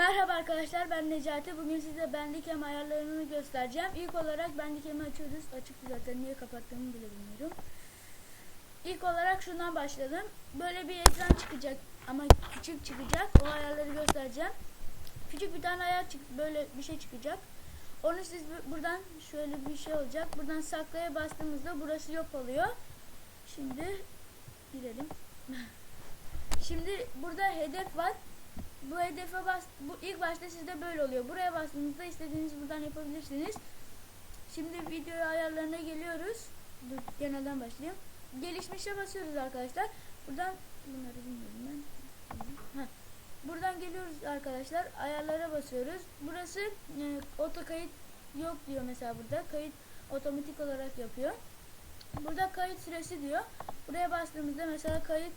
Merhaba arkadaşlar ben Necati. Bugün size Bandicam ayarlarını göstereceğim. İlk olarak Bandicam'ı açıyoruz. Açıktı zaten niye kapattığımı bile bilmiyorum. İlk olarak şundan başladım. Böyle bir ekran çıkacak ama küçük çıkacak. O ayarları göstereceğim. Küçük bir tane ayar çık böyle bir şey çıkacak. Onu siz bu- buradan şöyle bir şey olacak. Buradan saklaya bastığımızda burası yok oluyor. Şimdi girelim. Şimdi burada hedef var. Bu hedefe bas bu ilk başta sizde böyle oluyor. Buraya bastığınızda istediğiniz buradan yapabilirsiniz. Şimdi video ayarlarına geliyoruz. Dur genelden başlayayım. Gelişmişe basıyoruz arkadaşlar. Buradan bunları bilmiyorum ben. Heh. Buradan geliyoruz arkadaşlar. Ayarlara basıyoruz. Burası e, oto kayıt yok diyor mesela burada. Kayıt otomatik olarak yapıyor. Burada kayıt süresi diyor. Buraya bastığımızda mesela kayıt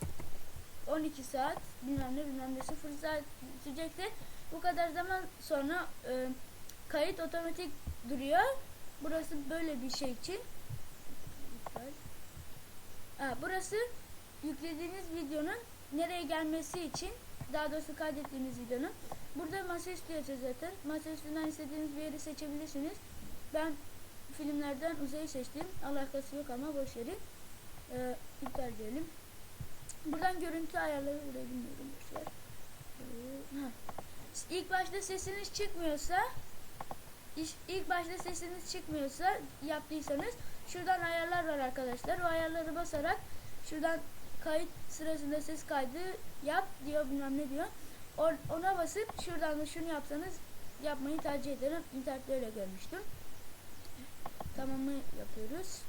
12 saat bilmem ne bilmem ne 0 saat sürecekti. Bu kadar zaman sonra e, kayıt otomatik duruyor. Burası böyle bir şey için. Ha, burası yüklediğiniz videonun nereye gelmesi için daha doğrusu kaydettiğiniz videonun. Burada masaüstü yazıyor zaten. Masaüstünden istediğiniz bir yeri seçebilirsiniz. Ben filmlerden uzayı seçtim. Alakası yok ama boş verin. Ee, iptal diyelim. Buradan görüntü ayarları buraya bilmiyorum. Ee. İlk başta sesiniz çıkmıyorsa ilk başta sesiniz çıkmıyorsa yaptıysanız şuradan ayarlar var arkadaşlar. O ayarları basarak şuradan kayıt sırasında ses kaydı yap diyor bilmem ne diyor. Ona basıp şuradan da şunu yapsanız yapmayı tercih ederim. İnternette öyle görmüştüm. Tamamı yapıyoruz.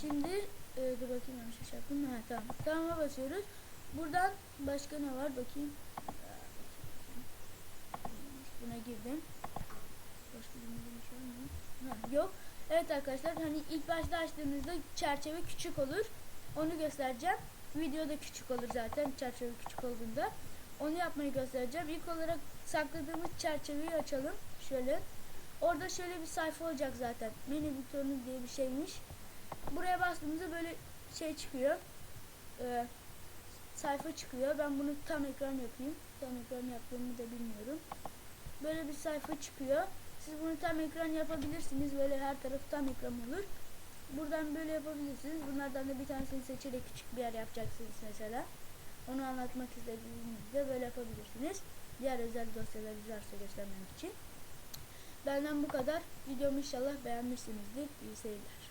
Şimdi e, dur bakayım yanlış şey yaptım. Ha, tamam. Tamama basıyoruz. Buradan başka ne var bakayım. Buna girdim. Başka bir şey var mı? Ha, yok. Evet arkadaşlar hani ilk başta açtığınızda çerçeve küçük olur. Onu göstereceğim. Videoda küçük olur zaten çerçeve küçük olduğunda. Onu yapmayı göstereceğim. İlk olarak sakladığımız çerçeveyi açalım. Şöyle. Orada şöyle bir sayfa olacak zaten. Menü butonu diye bir şeymiş. Buraya bastığımızda böyle şey çıkıyor. Sayfa çıkıyor. Ben bunu tam ekran yapayım. Tam ekran yaptığımı da bilmiyorum. Böyle bir sayfa çıkıyor. Siz bunu tam ekran yapabilirsiniz. Böyle her tarafı tam ekran olur. Buradan böyle yapabilirsiniz. Bunlardan da bir tanesini seçerek küçük bir yer yapacaksınız mesela. Onu anlatmak istediğinizde böyle yapabilirsiniz. Diğer özel dosyaları varsa göstermek için. Benden bu kadar. Videomu inşallah beğenmişsinizdir. İyi seyirler.